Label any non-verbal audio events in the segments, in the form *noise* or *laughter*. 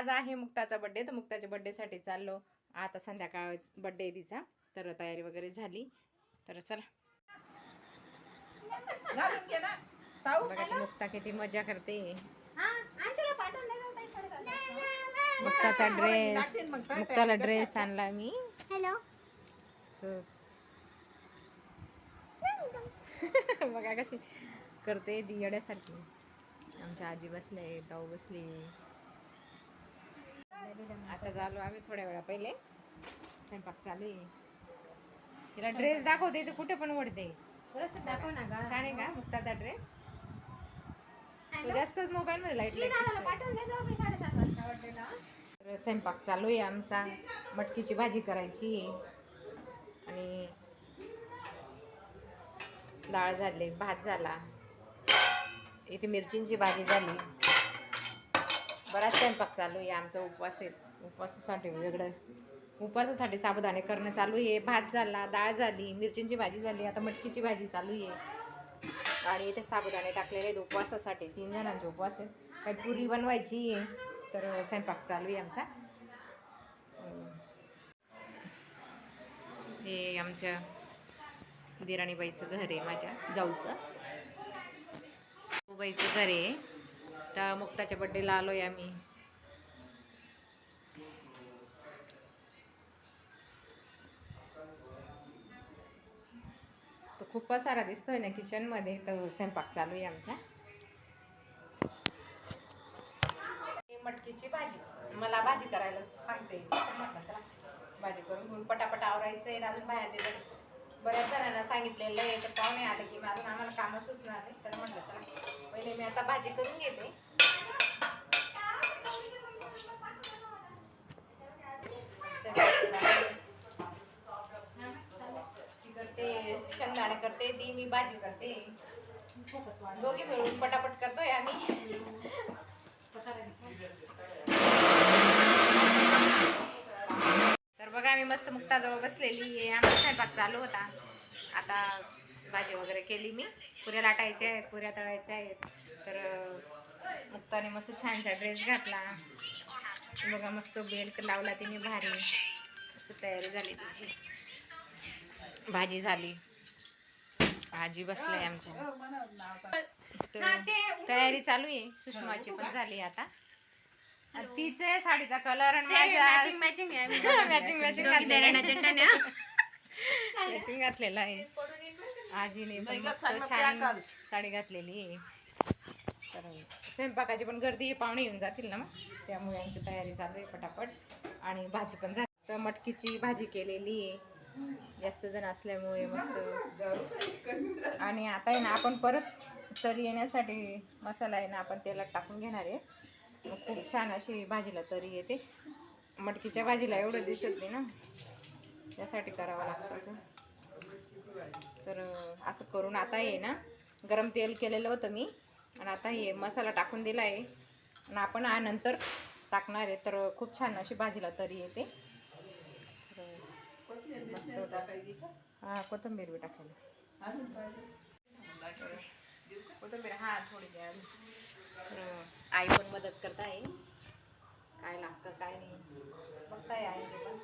आज आहे मुक्ताचा बड्डे तर मुक्ताच्या बड्डेसाठी चाललो. आता संध्याकाळ बड्डे तिचा. तर तयारी वगैरे झाली. तर चला. घालून घे ना. ताऊ. बघा ती मुक्ता किती मजा करते. हा मुक्ताचा ड्रेस मुक्ताला ड्रेस आणला मी. *laughs* बघा कशी करते ती येड्यासारखी. आमच्या आजी बसले ताऊ बसली. आता झालो आम्ही थोड्या वेळा पहिले. स्वयंपाक चालू आहे. तिला ड्रेस दाखवते ते कुठे पण ओढते. दाखव ना गा. छान आहे का मुक्ताचा ड्रेस तो जास्तच मोबाईल मध्ये लाइट पाठवून साडेसात वाजता तर स्वयंपाक चालू आहे आमचा. मटकीची भाजी करायची आहे. आणि डाळ झाली भात झाला. इथे मिरचींची भाजी झाली. बराच स्वयंपाक चालू आहे आमचा उपवास आहे. उपवासासाठी वेगळं उपवासासाठी साबुदाणे करणं चालू आहे. भात झाला डाळ झाली मिरचींची भाजी झाली आता मटकीची भाजी चालू आहे. आणि इथे साबुदाणे टाकलेले आहेत उपवासासाठी. तीन जणांचे उपवास आहेत. काही पुरी बनवायची आहे तर स्वयंपाक चालू आहे आमचा. हे आमच्या दिराणीबाईचं घर आहे माझ्या जाऊचं. बाईचं घर आहे. तर मुक्ताच्या बड्डेला आलो आहे आम्ही. तो खूप पसारा दिसतोय ना किचनमध्ये तर स्वयंपाक चालू आहे आमचा. हे मटकीची भाजी. मला भाजी करायला सांगते. म्हटलं चला भाजी करून घेऊन पटापट आवरायचं आहे अजून बाहेरचे बऱ्याच जणांना सांगितलेलं आहे तर पाहुणे आलं की मग आम्हाला कामं सुचणार नाही. तर म्हटलं चला पहिले मी आता भाजी करून घेते. ती करते शेंगदाणे करते ती मी भाजी करते. दोघी मिळून पटापट करतोय आम्ही. मी मस्त मुक्ताजवळ बसलेली आहे. आमचा स्वयंपाक चालू होता. आता भाजी वगैरे केली मी. पुऱ्या लाटायच्या आहेत पुऱ्या तळायच्या आहेत. तर मुक्ताने मस्त छानसा ड्रेस घातला. बघा मस्त बेल्ट लावला तिने भारी. असं तयारी झाली तिची. भाजी झाली. भाजी बसली आमच्या तर तयारी चालू आहे. सुषमाची पण झाली आता. तिचे साडीचा कलर आणि मॅचिंग मॅचिंग आहे. *laughs* मॅचिंग *laughs* घातलेला आहे. आजीने छान. साडी घातलेली आहे. तर स्वयंपाकाची पण गर्दी पाहुणे येऊन जातील ना मग. त्यामुळे आमची तयारी चालू आहे पटापट. आणि भाजी पण झाली. तर मटकीची भाजी केलेली आहे. जास्त जण असल्यामुळे मस्त आणि आता आहे ना आपण परत तरी येण्यासाठी मसाला आहे ना आपण तेलात टाकून घेणार आहे. खूप छान अशी भाजीला तरी येते. मटकीच्या भाजीला एवढं दिसत नाही ना. त्यासाठी करावं लागतं असं. तर असं करून आता हे ना गरम तेल केलेलं होतं मी. आणि आता हे मसाला टाकून दिला आहे आणि आपण आनंतर नंतर टाकणार आहे. तर खूप छान अशी भाजीला तरी येते. मस्त हां कोथिंबीर बी टाकायला. कोथिंबीर हां थोडी द्या आई पण मदत करत आहे. काय लागतं काय नाही. बघताय आई पण.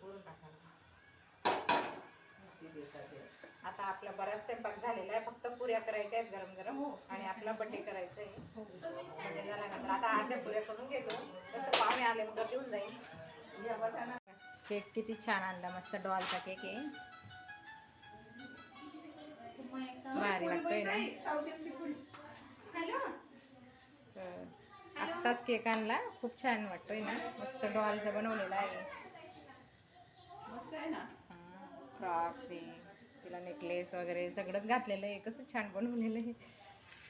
पोळून टाकायला. आता आपला बराच स्वयंपाक झालेला आहे. फक्त पुऱ्या करायच्या आहेत गरम गरम आणि आपला बड्डे करायचा आहे बड्डे म्हणजे झाल्यानंतर आता अर्ध्या पुऱ्या करून घेतो. तसं पाहुणे आले मग देऊन जाईल केक किती छान आणला. मस्त डॉलचा केक आहे. भारी वाटतोय ना? हॅलो? तर आत्ताच केक आणला. खूप छान वाटतोय ना? मस्त डॉलचा बनवलेला आहे. मस्त आहे ना? फ्रॉक ते तिला नेकलेस वगैरे सगळंच घातलेलं आहे. कसं छान बनवलेलं आहे.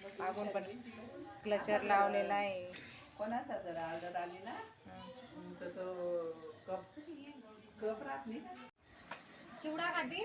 मागून पण क्लचर लावलेला आहे. कोणाचा जरा ऑर्डर आली ना. तर तो कप कप राहत नाही चिवडा खाती?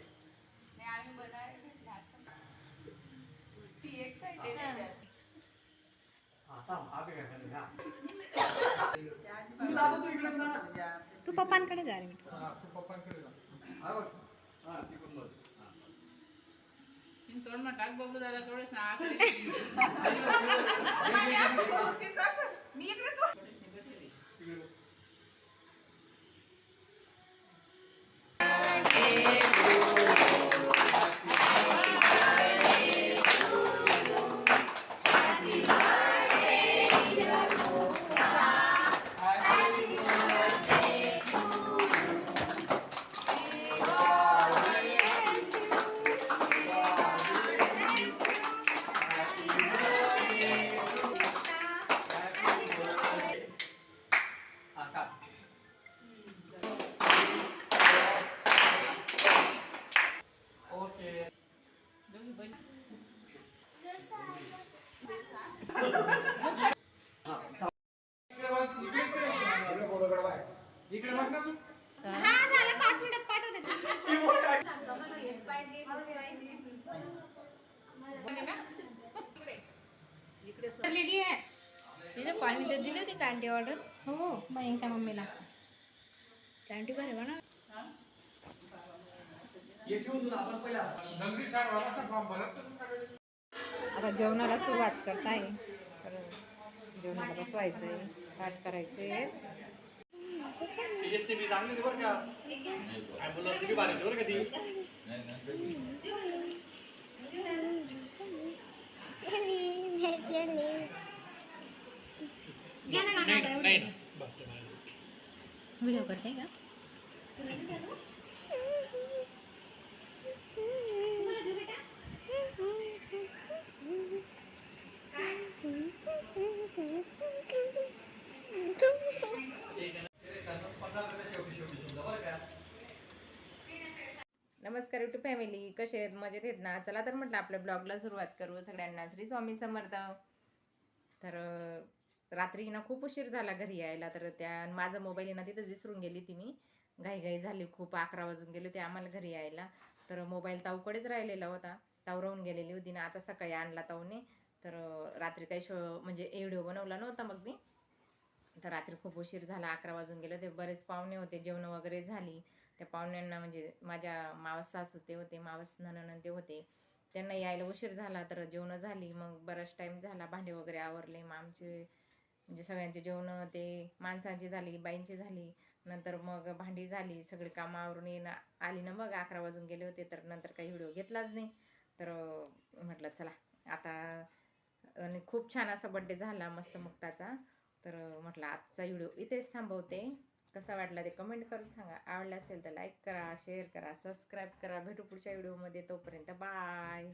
आम्ही हा. तू ना. पप्पांकडे जा रे हा. हा. हा. तोंड मग टाक बघू दादा थोडंसं *laughs* हा झालं पाच मिनिटात पाठवते. हेच पाहिजे हेच पाहिजे ठरलेली आहे. तिथं पाणी दिली होती चांटी ऑर्डर हो बहीणच्या मम्मीला. चांटी बरे म्हणा. हे आता जेवणाला सुरुवात करताय. जेवणाला बसवायचंय पाठ करायचे टीएसटी चांगली होती बरं का? ॲम्ब्युलन्स बी भारी होती बरं का ती? व्हिडिओ करते का? नमस्कार युट्यूब फॅमिली कसे आहेत? मजेत आहेत ना? चला तर म्हटलं आपल्या ब्लॉगला सुरुवात करू. सगळ्यांना श्री स्वामी समर्थ. तर रात्री ना खूप उशीर झाला घरी यायला. तर त्या माझा मोबाईल ना तिथंच विसरून गेली होती मी. घाईघाई झाली खूप अकरा वाजून गेले होते आम्हाला घरी यायला. तर मोबाईल ताऊकडेच राहिलेला होता. ताऊ राहून गेलेली होती ना आता सकाळी आणला ताऊने. तर रात्री काही शो म्हणजे व्हिडिओ बनवला नव्हता मग मी. तर रात्री खूप उशीर झाला अकरा वाजून गेले होते. बरेच पाहुणे होते जेवण वगैरे झाली. त्या पाहुण्यांना म्हणजे माझ्या मावस सासू ते होते मावस ननन ते होते. त्यांना यायला उशीर झाला तर जेवणं झाली. मग बराच टाईम झाला भांडे वगैरे आवरले. मग आमचे म्हणजे सगळ्यांचे जेवणं ते माणसांची झाली बाईंची झाली. नंतर मग भांडी झाली सगळी कामं आवरून येणं आली ना मग अकरा वाजून गेले होते तर नंतर काही व्हिडिओ घेतलाच नाही. तर म्हटलं चला आता आणि खूप छान असा बड्डे झाला मस्त मुक्ताचा. तर म्हटलं आजचा व्हिडिओ इथेच थांबवते. कसा वाटला ते कमेंट करून सांगा. आवडला असेल तर लाईक करा शेअर करा सबस्क्राईब करा. भेटू पुढच्या व्हिडिओमध्ये तोपर्यंत बाय